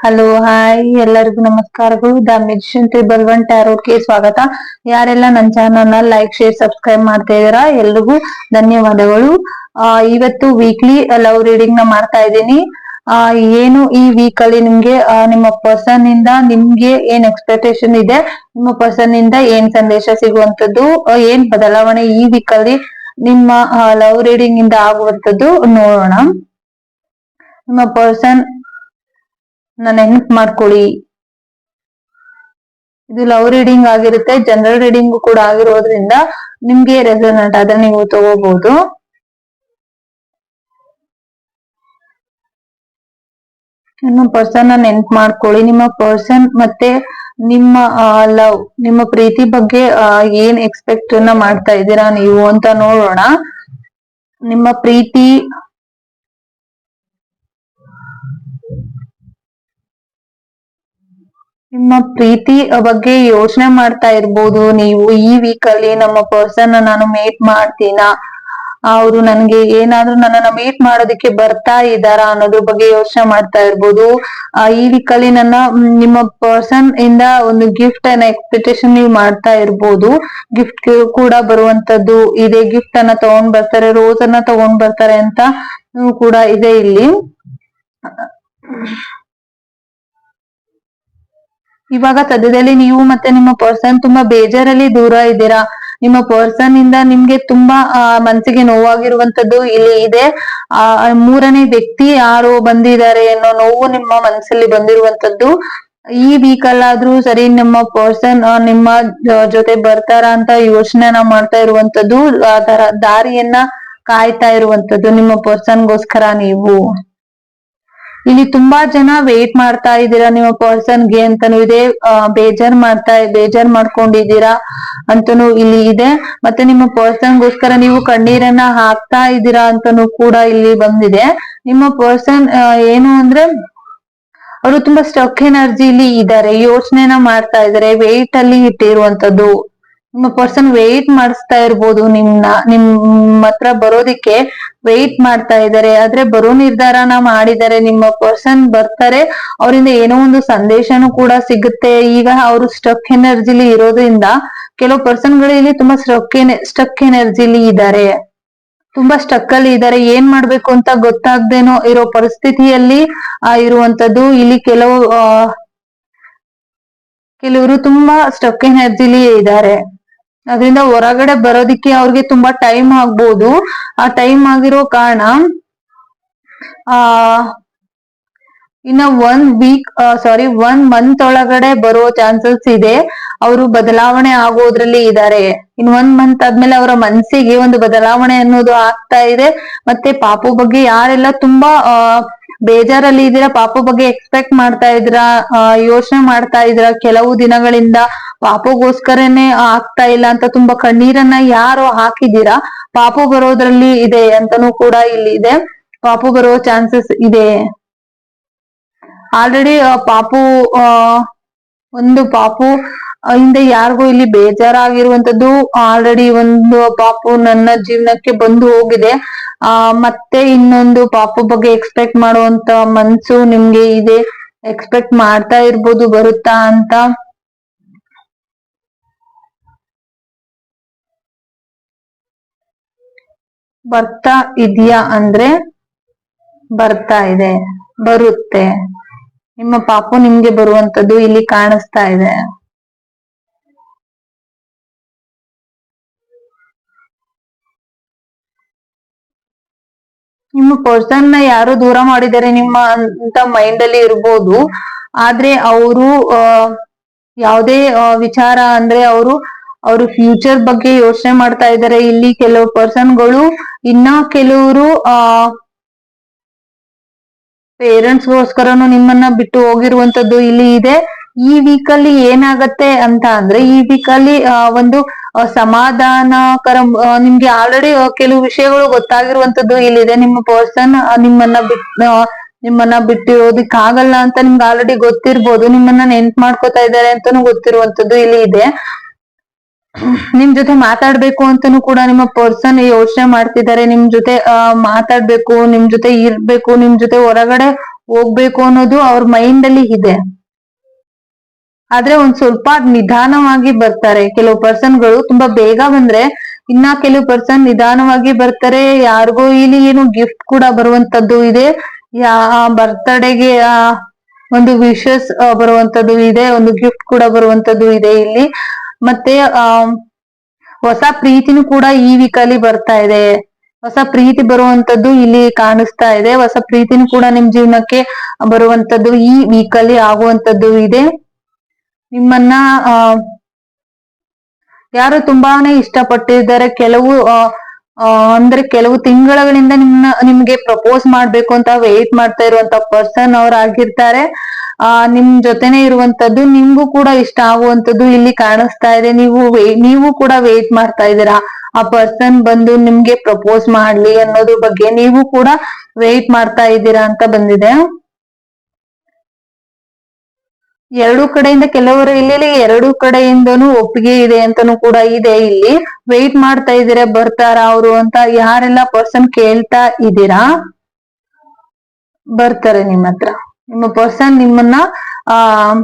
Hello hi ಎಲ್ಲರಿಗೂ ನಮಸ್ಕಾರಗಳು. The magician triple one ಟ್ಯಾರೋಟ್ಗೆ ಸ್ವಾಗತ. ಯಾರೆಲ್ಲ ನನ್ನ ಚಾನಲ್ನ ಲೈಕ್ ಶೇರ್ ಸಬ್ಸ್ಕ್ರೈಬ್ ಮಾಡ್ತಾ ಇದ್ದೀರಾ ಎಲ್ರಿಗೂ ಧನ್ಯವಾದಗಳು. ಇವತ್ತು ವೀಕ್ಲಿ ಲವ್ ರೀಡಿಂಗ್ನ ಮಾಡ್ತಾ ಇದ್ದೀನಿ. ಆ, ಏನು ಈ ವೀಕ್ ಅಲ್ಲಿ ನಿಮ್ಗೆ ನಿಮ್ಮ ಪರ್ಸನ್ ಇಂದ ನಿಮ್ಗೆ ಏನ್ ಎಕ್ಸ್ಪೆಕ್ಟೇಷನ್ ಇದೆ ನಿಮ್ಮ ಪರ್ಸನ್ ಇಂದ ಏನ್ ಸಂದೇಶ ಸಿಗುವಂತದ್ದು ಏನ್ ಬದಲಾವಣೆ ಈ ವೀಕ್ ಅಲ್ಲಿ ನಿಮ್ಮ ಲವ್ ರೀಡಿಂಗ್ ಇಂದ ಆಗುವಂತದ್ದು ನೋಡೋಣ. ನಿಮ್ಮ ಪರ್ಸನ್ ನೆನ್ಪ್ ಮಾಡ್ಕೊಳ್ಳಿ? ಇದು ಲವ್ ರೀಡಿಂಗ್ ಆಗಿರುತ್ತೆ, ಜನರಲ್ ರೀಡಿಂಗ್ ಕೂಡ ಆಗಿರೋದ್ರಿಂದ ನಿಮ್ಗೆ ರೆಸನೆಂಟ್ ಆದ್ರೆ ನೀವು ತಗೋಬಹುದು ನಿಮ್ಮ ಪರ್ಸನ್ ನೆನ್ಪ್ ಮಾಡ್ಕೊಳ್ಳಿ. ನಿಮ್ಮ ಪರ್ಸನ್ ಮತ್ತೆ ನಿಮ್ಮ ಲವ್ ನಿಮ್ಮ ಪ್ರೀತಿ ಬಗ್ಗೆ ಏನ್ ಎಕ್ಸ್ಪೆಕ್ಟ್ ಮಾಡ್ತಾ ಇದ್ದೀರಾ ನೀವು ಅಂತ ನೋಡೋಣ. ನಿಮ್ಮ ಪ್ರೀತಿ ನಿಮ್ಮ ಪ್ರೀತಿ ಬಗ್ಗೆ ಯೋಚನೆ ಮಾಡ್ತಾ ಇರ್ಬೋದು. ನೀವು ಈ ವೀಕ್ ಅಲ್ಲಿ ನಮ್ಮ ಪರ್ಸನ್ ನಾನು ಮೀಟ್ ಮಾಡ್ತೀನಾ? ಅವರು ನನ್ಗೆ ಏನಾದ್ರೂ ನನ್ನನ್ನ ಮೀಟ್ ಮಾಡೋದಕ್ಕೆ ಬರ್ತಾ ಇದ್ದಾರಾ ಅನ್ನೋದ್ರ ಬಗ್ಗೆ ಯೋಚನೆ ಮಾಡ್ತಾ ಇರ್ಬೋದು. ಈ ವೀಕ್ ಅಲ್ಲಿ ನನ್ನ ನಿಮ್ಮ ಪರ್ಸನ್ ಇಂದ ಒಂದು ಗಿಫ್ಟ್ ಅನ್ನ ಎಕ್ಸ್ಪೆಕ್ಟೇಷನ್ ನೀವು ಮಾಡ್ತಾ ಇರ್ಬೋದು. ಗಿಫ್ಟ್ ಕೂಡ ಬರುವಂತದ್ದು ಇದೆ. ಗಿಫ್ಟ್ ಅನ್ನ ತಗೊಂಡ್ ಬರ್ತಾರೆ ರೋಸ್ ಅನ್ನ ತಗೊಂಡ್ ಬರ್ತಾರೆ ಅಂತ ಕೂಡ ಇದೆ ಇಲ್ಲಿ. ಇವಾಗ ಸದ್ಯದಲ್ಲಿ ನೀವು ಮತ್ತೆ ನಿಮ್ಮ ಪರ್ಸನ್ ತುಂಬಾ ಬೇಜಾರಲ್ಲಿ ದೂರ ಇದ್ದೀರಾ? ನಿಮ್ಮ ಪರ್ಸನ್ ಇಂದ ನಿಮ್ಗೆ ತುಂಬಾ ಆ, ಮನ್ಸಿಗೆ ನೋವಾಗಿರುವಂತದ್ದು ಇಲ್ಲಿ ಇದೆ. ಆ ಮೂರನೇ ವ್ಯಕ್ತಿ ಯಾರು ಬಂದಿದ್ದಾರೆ ಅನ್ನೋ ನೋವು ನಿಮ್ಮ ಮನಸ್ಸಲ್ಲಿ ಬಂದಿರುವಂತದ್ದು. ಈ ವೀಕ್ ಅಲ್ಲಾದ್ರೂ ಸರಿ ನಿಮ್ಮ ಪರ್ಸನ್ ನಿಮ್ಮ ಜೊತೆ ಬರ್ತಾರ ಅಂತ ಯೋಚನೆನ ಮಾಡ್ತಾ ಇರುವಂತದ್ದು ಆ ತರ ದಾರಿಯನ್ನ ಕಾಯ್ತಾ ಇರುವಂತದ್ದು ನಿಮ್ಮ ಪರ್ಸನ್ಗೋಸ್ಕರ ನೀವು. ಇಲ್ಲಿ ತುಂಬಾ ಜನ ವೇಟ್ ಮಾಡ್ತಾ ಇದ್ದೀರಾ, ನಿಮ್ಮ ಪರ್ಸನ್ಗೆ ಅಂತಾನು ಇದೆ ಬೇಜಾರ್ ಮಾಡ್ತಾ, ಬೇಜಾರ್ ಮಾಡ್ಕೊಂಡಿದ್ದೀರಾ ಅಂತಾನು ಇಲ್ಲಿ ಇದೆ. ಮತ್ತೆ ನಿಮ್ಮ ಪರ್ಸನ್ ಗೋಸ್ಕರ ನೀವು ಕಣ್ಣೀರನ್ನ ಹಾಕ್ತಾ ಇದ್ದೀರಾ ಅಂತಾನು ಕೂಡ ಇಲ್ಲಿ ಬಂದಿದೆ. ನಿಮ್ಮ ಪರ್ಸನ್ ಏನು ಅಂದ್ರೆ, ಅವರು ತುಂಬಾ ಸ್ಟಕ್ ಇಲ್ಲಿ ಇದ್ದಾರೆ, ಯೋಚನೆನ ಮಾಡ್ತಾ ಇದಾರೆ ವೇಟ್ ಅಲ್ಲಿ ಇಟ್ಟಿರುವಂತದ್ದು. ನಿಮ್ಮ ಪರ್ಸನ್ ವೇಟ್ ಮಾಡಿಸ್ತಾ ಇರ್ಬೋದು. ನಿಮ್ನ ನಿಮ್ ಹತ್ರ ಬರೋದಿಕ್ಕೆ ವೇಟ್ ಮಾಡ್ತಾ ಇದ್ದಾರೆ. ಆದ್ರೆ ಬರೋ ನಿರ್ಧಾರನ ಮಾಡಿದ್ದಾರೆ ನಿಮ್ಮ ಪರ್ಸನ್ ಬರ್ತಾರೆ ಅವರಿಂದ ಏನೋ ಒಂದು ಸಂದೇಶನು ಕೂಡ ಸಿಗುತ್ತೆ. ಈಗ ಅವರು ಸ್ಟಕ್ ಎನರ್ಜಿಲಿ ಇರೋದ್ರಿಂದ ಕೆಲವು ಪರ್ಸನ್ಗಳಲ್ಲಿ ತುಂಬಾ ಸ್ಟಕ್ ಸ್ಟಕ್ ಎನರ್ಜಿಲಿ ಇದ್ದಾರೆ. ತುಂಬಾ ಸ್ಟಕ್ ಅಲ್ಲಿ ಇದ್ದಾರೆ. ಏನ್ ಮಾಡ್ಬೇಕು ಅಂತ ಗೊತ್ತಾಗ್ದೇನೋ ಇರೋ ಪರಿಸ್ಥಿತಿಯಲ್ಲಿ ಆ, ಇರುವಂತದ್ದು. ಇಲ್ಲಿ ಕೆಲವು ಕೆಲವರು ತುಂಬಾ ಸ್ಟಕ್ ಎನರ್ಜಿಲಿ ಇದ್ದಾರೆ. ಅದರಿಂದ ಹೊರಗಡೆ ಬರೋದಿಕ್ಕೆ ಅವ್ರಿಗೆ ತುಂಬಾ ಟೈಮ್ ಆಗ್ಬೋದು. ಆ ಟೈಮ್ ಆಗಿರೋ ಕಾರಣ, ಆ, ಇನ್ನ one week sorry one month ಒಳಗಡೆ ಬರೋ ಚಾನ್ಸಸ್ ಇದೆ. ಅವರು ಬದಲಾವಣೆ ಆಗೋದ್ರಲ್ಲಿ ಇದ್ದಾರೆ ಇನ್ ಒನ್ ಮಂತ್ ಆದ್ಮೇಲೆ ಅವರ ಮನಸ್ಸಿಗೆ ಒಂದು ಬದಲಾವಣೆ ಅನ್ನೋದು ಆಗ್ತಾ ಇದೆ. ಮತ್ತೆ ಪಾಪು ಬಗ್ಗೆ ಯಾರೆಲ್ಲ ತುಂಬಾ ಬೇಜಾರಲ್ಲಿ ಇದೀರಾ ಪಾಪು ಬಗ್ಗೆ ಎಕ್ಸ್ಪೆಕ್ಟ್ ಮಾಡ್ತಾ ಇದ್ರ ಯೋಚನೆ ಮಾಡ್ತಾ ಇದ್ರ ಕೆಲವು ದಿನಗಳಿಂದ ಪಾಪುಗೋಸ್ಕರನೇ ಆಗ್ತಾ ಇಲ್ಲ ಅಂತ ತುಂಬಾ ಕಣ್ಣೀರನ್ನ ಯಾರು ಹಾಕಿದ್ದೀರಾ? ಪಾಪು ಬರೋದ್ರಲ್ಲಿ ಇದೆ ಅಂತಾನೂ ಕೂಡ ಇಲ್ಲಿ ಇದೆ. ಪಾಪು ಬರೋ ಚಾನ್ಸಸ್ ಇದೆ. ಆಲ್ರೆಡಿ ಪಾಪು ಒಂದು ಪಾಪು ಹಿಂದೆ ಯಾರಿಗೂ ಇಲ್ಲಿ ಬೇಜಾರಾಗಿರುವಂತದ್ದು ಆಲ್ರೆಡಿ ಒಂದು ಪಾಪು ನನ್ನ ಜೀವನಕ್ಕೆ ಬಂದು ಹೋಗಿದೆ. ಆ, ಮತ್ತೆ ಇನ್ನೊಂದು ಪಾಪು ಬಗ್ಗೆ ಎಕ್ಸ್ಪೆಕ್ಟ್ ಮಾಡುವಂತ ಮನ್ಸು ನಿಮ್ಗೆ ಇದೆ. ಎಕ್ಸ್ಪೆಕ್ಟ್ ಮಾಡ್ತಾ ಇರ್ಬೋದು, ಬರುತ್ತಾ ಅಂತ. ಬರ್ತಾ ಇದೆಯಾ ಅಂದ್ರೆ ಬರ್ತಾ ಇದೆ, ಬರುತ್ತೆ. ನಿಮ್ಮ ಪಾಪು ನಿಮ್ಗೆ ಬರುವಂತದ್ದು ಇಲ್ಲಿ ಕಾಣಿಸ್ತಾ ಇದೆ. ನಿಮ್ಮ ಪರ್ಸನ್ನ ಯಾರು ದೂರ ಮಾಡಿದರೆ ನಿಮ್ಮ ಅಂತ ಮೈಂಡ್ ಅಲ್ಲಿ ಇರ್ಬೋದು. ಆದ್ರೆ ಅವರು ಯಾವುದೇ ವಿಚಾರ ಅಂದ್ರೆ ಅವರು ಅವರು ಫ್ಯೂಚರ್ ಬಗ್ಗೆ ಯೋಚನೆ ಮಾಡ್ತಾ ಇದ್ದಾರೆ ಇಲ್ಲಿ ಕೆಲವು ಪರ್ಸನ್ಗಳು ಇನ್ನ ಕೆಲವರು, ಆ ಪೇರೆಂಟ್ಸ್ ಗೋಸ್ಕರನು ನಿಮ್ಮನ್ನ ಬಿಟ್ಟು ಹೋಗಿರುವಂತದ್ದು ಇಲ್ಲಿ ಇದೆ. ಈ ವೀಕ್ ಅಲ್ಲಿ ಏನಾಗತ್ತೆ ಅಂತ ಅಂದ್ರೆ, ಈ ವೀಕ್ ಅಲ್ಲಿ ಒಂದು ಸಮಾಧಾನಕರ ನಿಮ್ಗೆ ಆಲ್ರೆಡಿ ಕೆಲವು ವಿಷಯಗಳು ಗೊತ್ತಾಗಿರುವಂತದ್ದು ಇಲ್ಲಿದೆ ನಿಮ್ಮ ಪರ್ಸನ್ ನಿಮ್ಮನ್ನ ಬಿಟ್ ನಿಮ್ಮನ್ನ ಬಿಟ್ಟಿರೋದಿಕ್ ಆಗಲ್ಲ ಅಂತ ನಿಮ್ಗೆ ಆಲ್ರೆಡಿ ಗೊತ್ತಿರ್ಬೋದು. ನಿಮ್ಮನ್ನ ನೆನ್ಪ್ ಮಾಡ್ಕೋತಾ ಇದ್ದಾರೆ ಅಂತಾನು ಗೊತ್ತಿರುವಂತದ್ದು ಇಲ್ಲಿ ಇದೆ. ನಿಮ್ ಜೊತೆ ಮಾತಾಡ್ಬೇಕು ಅಂತಾನು ಕೂಡ ನಿಮ್ಮ ಪರ್ಸನ್ ಯೋಚನೆ ಮಾಡ್ತಿದ್ದಾರೆ ನಿಮ್ ಜೊತೆ ಮಾತಾಡ್ಬೇಕು, ನಿಮ್ ಜೊತೆ ಇರ್ಬೇಕು, ನಿಮ್ ಜೊತೆ ಹೊರಗಡೆ ಹೋಗ್ಬೇಕು ಅನ್ನೋದು ಅವ್ರ ಮೈಂಡ್ ಅಲ್ಲಿ ಇದೆ. ಆದ್ರೆ ಒಂದ್ ಸ್ವಲ್ಪ ನಿಧಾನವಾಗಿ ಬರ್ತಾರೆ. ಕೆಲವು ಪರ್ಸನ್ಗಳು ತುಂಬಾ ಬೇಗ ಬಂದ್ರೆ ಇನ್ನ ಕೆಲವು ಪರ್ಸನ್ ನಿಧಾನವಾಗಿ ಬರ್ತಾರೆ. ಯಾರಿಗೋ ಇಲ್ಲಿ ಏನು ಗಿಫ್ಟ್ ಕೂಡ ಬರುವಂತದ್ದು ಇದೆ. ಯಾ ಬರ್ತಡೆಗೆ ಒಂದು ವಿಶಸ್ ಬರುವಂತದ್ದು ಇದೆ. ಒಂದು ಗಿಫ್ಟ್ ಕೂಡ ಬರುವಂತದ್ದು ಇದೆ ಇಲ್ಲಿ. ಮತ್ತೆ ಆ ಹೊಸ ಪ್ರೀತಿನೂ ಕೂಡ ಈ ವೀಕ್ ಅಲ್ಲಿ ಬರ್ತಾ ಇದೆ. ಹೊಸ ಪ್ರೀತಿ ಬರುವಂತದ್ದು ಇಲ್ಲಿ ಕಾಣಿಸ್ತಾ ಇದೆ. ಹೊಸ ಪ್ರೀತಿನೂ ಕೂಡ ನಿಮ್ ಜೀವನಕ್ಕೆ ಬರುವಂತದ್ದು ಈ ವೀಕ್ ಅಲ್ಲಿ ಆಗುವಂತದ್ದು ಇದೆ. ನಿಮ್ಮನ್ನ ಆ ಯಾರು ತುಂಬಾನೇ ಇಷ್ಟಪಟ್ಟಿದ್ದಾರೆ. ಕೆಲವು ಅಂದ್ರೆ ಕೆಲವು ತಿಂಗಳಗಳಿಂದ ನಿಮ್ಮ ನಿಮ್ಗೆ ಪ್ರಪೋಸ್ ಮಾಡ್ಬೇಕು ಅಂತ ವೇಟ್ ಮಾಡ್ತಾ ಇರುವಂತ ಪರ್ಸನ್ ಅವ್ರು ಆಗಿರ್ತಾರೆ ಆ, ನಿಮ್ ಜೊತೆನೆ ಇರುವಂತದ್ದು ನಿಮ್ಗೂ ಕೂಡ ಇಷ್ಟ ಆಗುವಂತದ್ದು ಇಲ್ಲಿ ಕಾಣಿಸ್ತಾ ಇದೆ. ನೀವು ನೀವು ಕೂಡ ವೇಟ್ ಮಾಡ್ತಾ ಇದ್ದೀರಾ. ಆ ಪರ್ಸನ್ ಬಂದು ನಿಮ್ಗೆ ಪ್ರಪೋಸ್ ಮಾಡ್ಲಿ ಅನ್ನೋದ್ರ ಬಗ್ಗೆ ನೀವು ಕೂಡ ವೇಟ್ ಮಾಡ್ತಾ ಇದ್ದೀರಾ ಅಂತ ಬಂದಿದೆ. ಎರಡು ಕಡೆಯಿಂದ ಕೆಲವರು ಇಲ್ಲಿ ಎರಡು ಕಡೆಯಿಂದನು ಒಪ್ಪಿಗೆ ಇದೆ ಅಂತಾನೂ ಕೂಡ ಇದೆ ಇಲ್ಲಿ. ವೇಟ್ ಮಾಡ್ತಾ ಇದ್ದೀರಾ, ಬರ್ತಾರ ಅವರು ಅಂತ ಯಾರೆಲ್ಲ ಪರ್ಸನ್ ಕೇಳ್ತಾ ಇದ್ದೀರಾ? ಬರ್ತಾರೆ ನಿಮ್ಮ ಹತ್ರ ನಿಮ್ಮ ಪರ್ಸನ್ ನಿಮ್ಮನ್ನ, ಆ,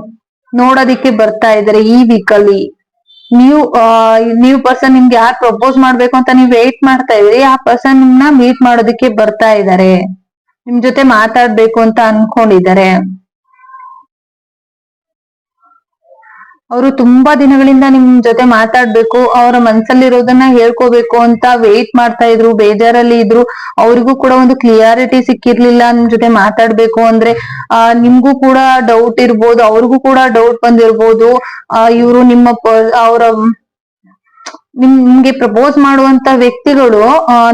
ನೋಡೋದಿಕ್ಕೆ ಬರ್ತಾ ಇದಾರೆ ಈ ವೀಕ್ ಅಲ್ಲಿ. ನೀವು ನೀವು ಪರ್ಸನ್ ನಿಮ್ಗೆ ಯಾರು ಪ್ರಪೋಸ್ ಮಾಡ್ಬೇಕು ಅಂತ ನೀವು ವೇಟ್ ಮಾಡ್ತಾ ಇದ್ರಿ ಆ ಪರ್ಸನ್ ನಿಮ್ನ ಮೀಟ್ ಮಾಡೋದಕ್ಕೆ ಬರ್ತಾ ಇದಾರೆ ನಿಮ್ ಜೊತೆ ಮಾತಾಡ್ಬೇಕು ಅಂತ ಅನ್ಕೊಂಡಿದ್ದಾರೆ. ಅವರು ತುಂಬಾ ದಿನಗಳಿಂದ ನಿಮ್ ಜೊತೆ ಮಾತಾಡ್ಬೇಕು, ಅವರ ಮನ್ಸಲ್ಲಿರೋದನ್ನ ಹೇಳ್ಕೋಬೇಕು ಅಂತ ವೇಟ್ ಮಾಡ್ತಾ ಇದ್ರು, ಬೇಜಾರಲ್ಲಿ ಇದ್ರು. ಅವ್ರಿಗೂ ಕೂಡ ಒಂದು ಕ್ಲಿಯಾರಿಟಿ ಸಿಕ್ಕಿರ್ಲಿಲ್ಲ ನಿಮ್ ಜೊತೆ ಮಾತಾಡ್ಬೇಕು ಅಂದ್ರೆ, ಆ, ನಿಮ್ಗೂ ಕೂಡ ಡೌಟ್ ಇರ್ಬೋದು, ಅವ್ರಿಗೂ ಕೂಡ ಡೌಟ್ ಬಂದಿರ್ಬೋದು. ಇವರು ನಿಮ್ಮ ಅವರ ನಿಮ್ಗೆ ಪ್ರಪೋಸ್ ಮಾಡುವಂತ ವ್ಯಕ್ತಿಗಳು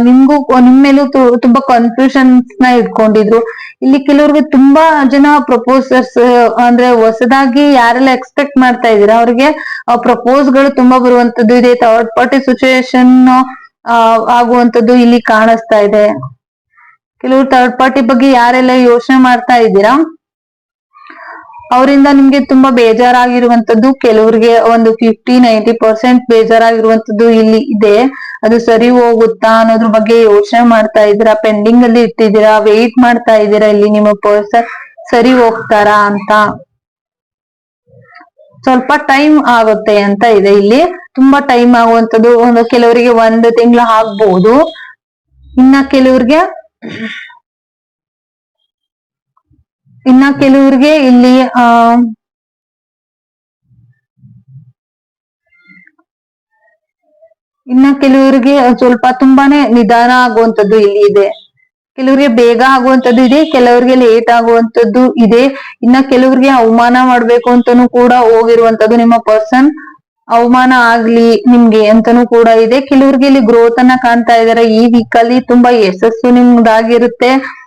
ನಿಮ್ಗೂ, ನಿಮ್ ಮೇಲೂ ತುಂಬಾ ಕನ್ಫ್ಯೂಷನ್ಸ್ನ ಇಟ್ಕೊಂಡಿದ್ರು. ಇಲ್ಲಿ ಕೆಲವ್ರಿಗೆ ತುಂಬಾ ಜನ ಪ್ರಪೋಸರ್ಸ್ ಅಂದ್ರೆ ಹೊಸದಾಗಿ ಯಾರೆಲ್ಲ ಎಕ್ಸ್ಪೆಕ್ಟ್ ಮಾಡ್ತಾ ಇದ್ದೀರಾ, ಅವ್ರಿಗೆ ಪ್ರಪೋಸ್ಗಳು ತುಂಬಾ ಬರುವಂತದ್ದು ಇದೆ. ಥರ್ಡ್ ಪಾರ್ಟಿ ಸಿಚುಯೇಷನ್ ಆಗುವಂತದ್ದು ಇಲ್ಲಿ ಕಾಣಿಸ್ತಾ ಇದೆ. ಕೆಲವರು ಥರ್ಡ್ ಪಾರ್ಟಿ ಬಗ್ಗೆ ಯಾರೆಲ್ಲ ಯೋಚನೆ ಮಾಡ್ತಾ ಇದ್ದೀರಾ? ಅವರಿಂದ ನಿಮ್ಗೆ ತುಂಬಾ ಬೇಜಾರಾಗಿರುವಂತದ್ದು ಕೆಲವ್ರಿಗೆ ಒಂದು ಫಿಫ್ಟಿ ನೈಂಟಿ ಪರ್ಸೆಂಟ್ ಬೇಜಾರಾಗಿರುವಂತದ್ದು ಇಲ್ಲಿ ಇದೆ. ಅದು ಸರಿ ಹೋಗುತ್ತಾ ಅನ್ನೋದ್ರ ಬಗ್ಗೆ ಯೋಚನೆ ಮಾಡ್ತಾ ಇದ್ದೀರಾ? ಪೆಂಡಿಂಗ್ ಅಲ್ಲಿ ಇಟ್ಟಿದ್ದೀರಾ? ವೇಟ್ ಮಾಡ್ತಾ ಇದ್ದೀರಾ ಇಲ್ಲಿ ನಿಮ್ಮ ಪರ್ಸನ್ ಸರಿ ಹೋಗ್ತಾರಾ ಅಂತ? ಸ್ವಲ್ಪ ಟೈಮ್ ಆಗುತ್ತೆ ಅಂತ ಇದೆ ಇಲ್ಲಿ. ತುಂಬಾ ಟೈಮ್ ಆಗುವಂತದ್ದು ಒಂದು ಕೆಲವರಿಗೆ ಒಂದು ತಿಂಗಳು ಆಗ್ಬಹುದು ಇನ್ನ ಕೆಲವ್ರಿಗೆ ಇನ್ನ ಕೆಲವ್ರಿಗೆ ಇಲ್ಲಿ, ಆ, ಇನ್ನ ಕೆಲವರಿಗೆ ಸ್ವಲ್ಪ ತುಂಬಾನೇ ನಿಧಾನ ಆಗುವಂತದ್ದು ಇಲ್ಲಿ ಇದೆ. ಕೆಲವರಿಗೆ ಬೇಗ ಆಗುವಂತದ್ದು ಇದೆ, ಕೆಲವರಿಗೆ ಲೇಟ್ ಆಗುವಂತದ್ದು ಇದೆ. ಇನ್ನ ಕೆಲವರಿಗೆ ಅವಮಾನ ಮಾಡ್ಬೇಕು ಅಂತಾನೂ ಕೂಡ ಹೋಗಿರುವಂತದ್ದು ನಿಮ್ಮ ಪರ್ಸನ್ ಅವಮಾನ ಆಗ್ಲಿ ನಿಮ್ಗೆ ಅಂತಾನೂ ಕೂಡ ಇದೆ. ಕೆಲವರಿಗೆ ಇಲ್ಲಿ ಗ್ರೋತ್ ಅನ್ನ ಕಾಣ್ತಾ ಇದಾರೆ. ಈ ವೀಕ್ ಅಲ್ಲಿ ತುಂಬಾ ಯಶಸ್ಸು ನಿಮ್ದಾಗಿರುತ್ತೆ.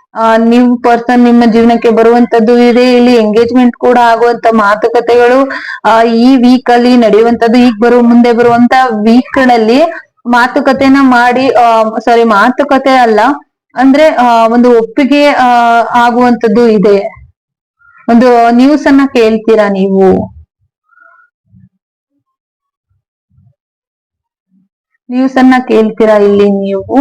ನೀವು ಪರ್ಸನ್ ನಿಮ್ಮ ಜೀವನಕ್ಕೆ ಬರುವಂತದ್ದು ಇದೆ. ಇಲ್ಲಿ ಎಂಗೇಜ್ಮೆಂಟ್ ಕೂಡ ಆಗುವಂತ ಮಾತುಕತೆಗಳು ಈ ವೀಕ್ ಅಲ್ಲಿ ನಡೆಯುವಂತದ್ದು, ಈಗ ಬರುವ ಮುಂದೆ ಬರುವಂತ ವೀಕ್ಗಳಲ್ಲಿ ಮಾತುಕತೆನ ಮಾಡಿ ಸಾರಿ ಮಾತುಕತೆ ಅಲ್ಲ, ಅಂದ್ರೆ ಒಂದು ಒಪ್ಪಿಗೆ ಆಗುವಂತದ್ದು ಇದೆ. ಒಂದು ನ್ಯೂಸ್ ಅನ್ನ ಕೇಳ್ತೀರಾ ನೀವು? ನ್ಯೂಸ್ ಅನ್ನ ಕೇಳ್ತೀರಾ ಇಲ್ಲಿ ನೀವು?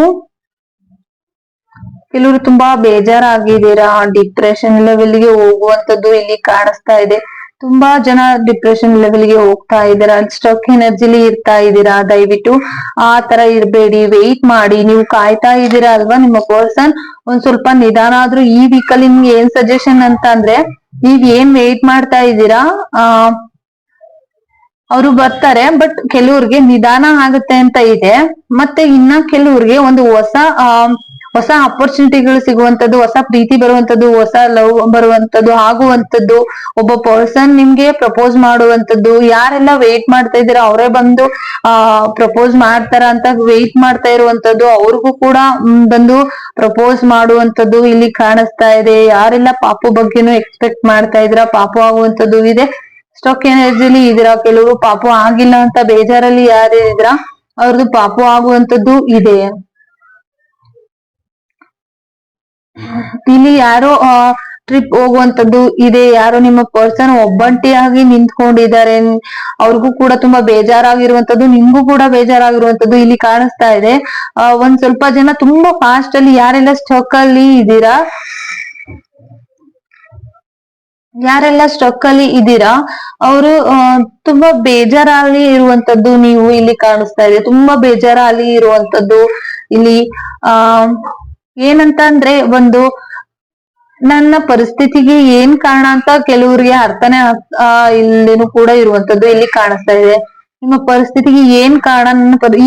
ಕೆಲವರು ತುಂಬಾ ಬೇಜಾರಾಗಿದ್ದೀರಾ? ಡಿಪ್ರೆಷನ್ ಲೆವೆಲ್ಗೆ ಹೋಗುವಂತದ್ದು ಇಲ್ಲಿ ಕಾಣಿಸ್ತಾ ಇದೆ. ತುಂಬಾ ಜನ ಡಿಪ್ರೆಷನ್ ಲೆವೆಲ್ಗೆ ಹೋಗ್ತಾ ಇದ್ದೀರಾ? ಸ್ಟಕ್ ಎನರ್ಜಿಲಿ ಇರ್ತಾ ಇದ್ದೀರಾ? ದಯವಿಟ್ಟು ಆ ತರ ಇರ್ಬೇಡಿ. ವೆಯ್ಟ್ ಮಾಡಿ. ನೀವು ಕಾಯ್ತಾ ಇದ್ದೀರಾ ಅಲ್ವಾ ನಿಮ್ಮ ಪರ್ಸನ್ ಒಂದ್ ಸ್ವಲ್ಪ ನಿಧಾನ ಆದ್ರೂ ಈ ವೀಕ್ ಅಲ್ಲಿ ನಿಮ್ಗೆ ಏನ್ ಸಜೆಷನ್ ಅಂತ ಅಂದ್ರೆ ನೀವ್ ಏನ್ ವೆಯ್ಟ್ ಮಾಡ್ತಾ ಇದ್ದೀರಾ? ಆ, ಅವರು ಬರ್ತಾರೆ ಬಟ್ ಕೆಲವ್ರಿಗೆ ನಿಧಾನ ಆಗುತ್ತೆ ಅಂತ ಇದೆ. ಮತ್ತೆ ಇನ್ನ ಕೆಲವ್ರಿಗೆ ಒಂದು ಹೊಸ, ಆ ಹೊಸ ಅಪರ್ಚುನಿಟಿಗಳು ಸಿಗುವಂತದ್ದು ಹೊಸ ಪ್ರೀತಿ ಬರುವಂತದ್ದು ಹೊಸ ಲವ್ ಬರುವಂತದ್ದು ಆಗುವಂತದ್ದು ಒಬ್ಬ ಪರ್ಸನ್ ನಿಮ್ಗೆ ಪ್ರಪೋಸ್ ಮಾಡುವಂತದ್ದು ಯಾರೆಲ್ಲ ವೇಟ್ ಮಾಡ್ತಾ ಇದ್ದೀರಾ ಅವರೇ ಬಂದು, ಆ ಪ್ರಪೋಸ್ ಮಾಡ್ತಾರ ಅಂತ ವೇಟ್ ಮಾಡ್ತಾ ಇರುವಂತದ್ದು ಅವ್ರಿಗೂ ಕೂಡ ಬಂದು ಪ್ರಪೋಸ್ ಮಾಡುವಂತದ್ದು ಇಲ್ಲಿ ಕಾಣಿಸ್ತಾ ಇದೆ. ಯಾರೆಲ್ಲ ಪಾಪು ಬಗ್ಗೆನೂ ಎಕ್ಸ್ಪೆಕ್ಟ್ ಮಾಡ್ತಾ ಇದ್ದೀರಾ, ಪಾಪು ಆಗುವಂತದ್ದು ಇದೆ. ಸ್ಟಾಕ್ ಎನರ್ಜಿಲಿ ಇದೀರಾ ಕೆಲವರು ಪಾಪು ಆಗಿಲ್ಲ ಅಂತ ಬೇಜಾರಲ್ಲಿ ಯಾರು ಇದ್ದೀರಾ ಅವ್ರದ್ದು ಪಾಪು ಆಗುವಂತದ್ದು ಇದೆ. ಇಲ್ಲಿ ಯಾರೋ ಟ್ರಿಪ್ ಹೋಗುವಂತದ್ದು ಇದೆ. ಯಾರೋ ನಿಮ್ಮ ಪರ್ಸನ್ ಒಬ್ಬಂಟಿಯಾಗಿ ನಿಂತ್ಕೊಂಡಿದ್ದಾರೆ. ಅವ್ರಿಗೂ ಕೂಡ ತುಂಬಾ ಬೇಜಾರಾಗಿರುವಂತದ್ದು, ನಿಮ್ಗೂ ಕೂಡ ಬೇಜಾರಾಗಿರುವಂತದ್ದು ಇಲ್ಲಿ ಕಾಣಿಸ್ತಾ ಇದೆ. ಒಂದ್ ಸ್ವಲ್ಪ ಜನ ತುಂಬಾ ಫಾಸ್ಟ್ ಅಲ್ಲಿ ಯಾರೆಲ್ಲ ಸ್ಟಕ್ ಅಲ್ಲಿ ಇದ್ದೀರಾ? ಯಾರೆಲ್ಲ ಸ್ಟಕ್ ಅಲ್ಲಿ ಇದ್ದೀರಾ? ಅವರು ತುಂಬಾ ಬೇಜಾರಲ್ಲಿ ಇರುವಂತದ್ದು ನೀವು ಇಲ್ಲಿ ಕಾಣಿಸ್ತಾ ಇದೆ. ತುಂಬಾ ಬೇಜಾರಲ್ಲಿ ಇರುವಂತದ್ದು ಇಲ್ಲಿ, ಆ ಏನಂತ ಅಂದ್ರೆ ಒಂದು ನನ್ನ ಪರಿಸ್ಥಿತಿಗೆ ಏನ್ ಕಾರಣ ಅಂತ ಕೆಲವರಿಗೆ ಅರ್ಥನೇ ಆ, ಇಲ್ದೇನು ಕೂಡ ಇರುವಂತದ್ದು ಇಲ್ಲಿ ಕಾಣಿಸ್ತಾ ಇದೆ. ನಿಮ್ಮ ಪರಿಸ್ಥಿತಿಗೆ ಏನ್ ಕಾರಣ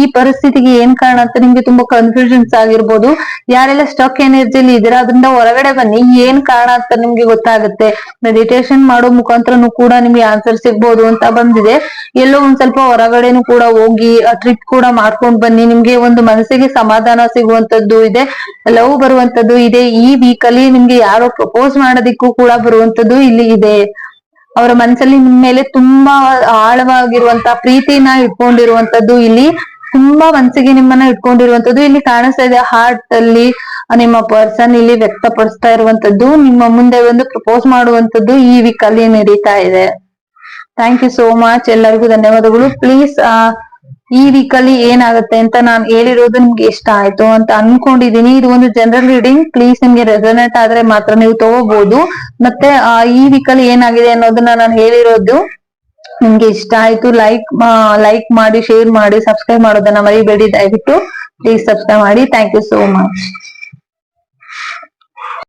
ಈ ಪರಿಸ್ಥಿತಿಗೆ ಏನ್ ಕಾರಣ ಅಂತ ನಿಮ್ಗೆ ತುಂಬಾ ಕನ್ಫ್ಯೂಷನ್ಸ್ ಆಗಿರ್ಬೋದು. ಯಾರೆಲ್ಲ ಸ್ಟಕ್ ಎನರ್ಜಿಲಿ ಇದ್ದೀರಾ, ಅದರಿಂದ ಹೊರಗಡೆ ಬನ್ನಿ, ಏನ್ ಕಾರಣ ಅಂತ ನಿಮ್ಗೆ ಗೊತ್ತಾಗುತ್ತೆ. ಮೆಡಿಟೇಷನ್ ಮಾಡೋ ಮುಖಾಂತರನು ಕೂಡ ನಿಮ್ಗೆ ಆನ್ಸರ್ ಸಿಗ್ಬೋದು ಅಂತ ಬಂದಿದೆ. ಎಲ್ಲೋ ಒಂದ್ ಸ್ವಲ್ಪ ಹೊರಗಡೆನು ಕೂಡ ಹೋಗಿ ಟ್ರಿಪ್ ಕೂಡ ಮಾಡ್ಕೊಂಡ್ ಬನ್ನಿ. ನಿಮ್ಗೆ ಒಂದು ಮನಸ್ಸಿಗೆ ಸಮಾಧಾನ ಸಿಗುವಂತದ್ದು ಇದೆ ಲವ್ ಬರುವಂತದ್ದು ಇದೆ. ಈ ವೀಕ್ ಅಲ್ಲಿ ನಿಮ್ಗೆ ಯಾರೋ ಪ್ರಪೋಸ್ ಮಾಡೋದಿಕ್ಕೂ ಕೂಡ ಬರುವಂತದ್ದು ಇಲ್ಲಿ ಇದೆ. ಅವರ ಮನಸ್ಸಲ್ಲಿ ನಿಮ್ ಮೇಲೆ ತುಂಬಾ ಆಳವಾಗಿರುವಂತ ಪ್ರೀತಿನ ಇಟ್ಕೊಂಡಿರುವಂತದ್ದು ಇಲ್ಲಿ. ತುಂಬಾ ಮನಸ್ಸಿಗೆ ನಿಮ್ಮನ್ನ ಇಟ್ಕೊಂಡಿರುವಂತದ್ದು ಇಲ್ಲಿ ಕಾಣಿಸ್ತಾ ಇದೆ. ಹಾರ್ಟ್ ಅಲ್ಲಿ ನಿಮ್ಮ ಪರ್ಸನ್ ಇಲ್ಲಿ ವ್ಯಕ್ತಪಡಿಸ್ತಾ ಇರುವಂತದ್ದು ನಿಮ್ಮ ಮುಂದೆ ಒಂದು ಪ್ರಪೋಸ್ ಮಾಡುವಂತದ್ದು ಈ ವೀಕ್ ಅಲ್ಲಿ ನಡೀತಾ ಇದೆ. ಥ್ಯಾಂಕ್ ಯು ಸೋ ಮಚ್ ಎಲ್ಲರಿಗೂ ಧನ್ಯವಾದಗಳು. ಪ್ಲೀಸ್ ಈ ವೀಕ್ ಅಲ್ಲಿ ಏನಾಗುತ್ತೆ ಅಂತ ನಾನು ಹೇಳಿರೋದು ನಿಮ್ಗೆ ಇಷ್ಟ ಆಯ್ತು ಅಂತ ಅನ್ಕೊಂಡಿದೀನಿ ಇದು ಒಂದು ಜನರಲ್ ರೀಡಿಂಗ್ ಪ್ಲೀಸ್ ನಿಮ್ಗೆ ರೆಸನೇಟ್ ಆದ್ರೆ ಮಾತ್ರ ನೀವು ತಗೋಬಹುದು ಮತ್ತೆ ಈ ವೀಕಲ್ಲಿ ಏನಾಗಿದೆ ಅನ್ನೋದನ್ನ ನಾನು ಹೇಳಿರೋದು ನಿಮ್ಗೆ ಇಷ್ಟ ಆಯ್ತು. ಲೈಕ್ ಲೈಕ್ ಮಾಡಿ ಶೇರ್ ಮಾಡಿ ಸಬ್ಸ್ಕ್ರೈಬ್ ಮಾಡೋದನ್ನ ಮರಿಬೇಡಿ. ದಯವಿಟ್ಟು ಪ್ಲೀಸ್ ಸಬ್ಸ್ಕ್ರೈಬ್ ಮಾಡಿ. Thank you so much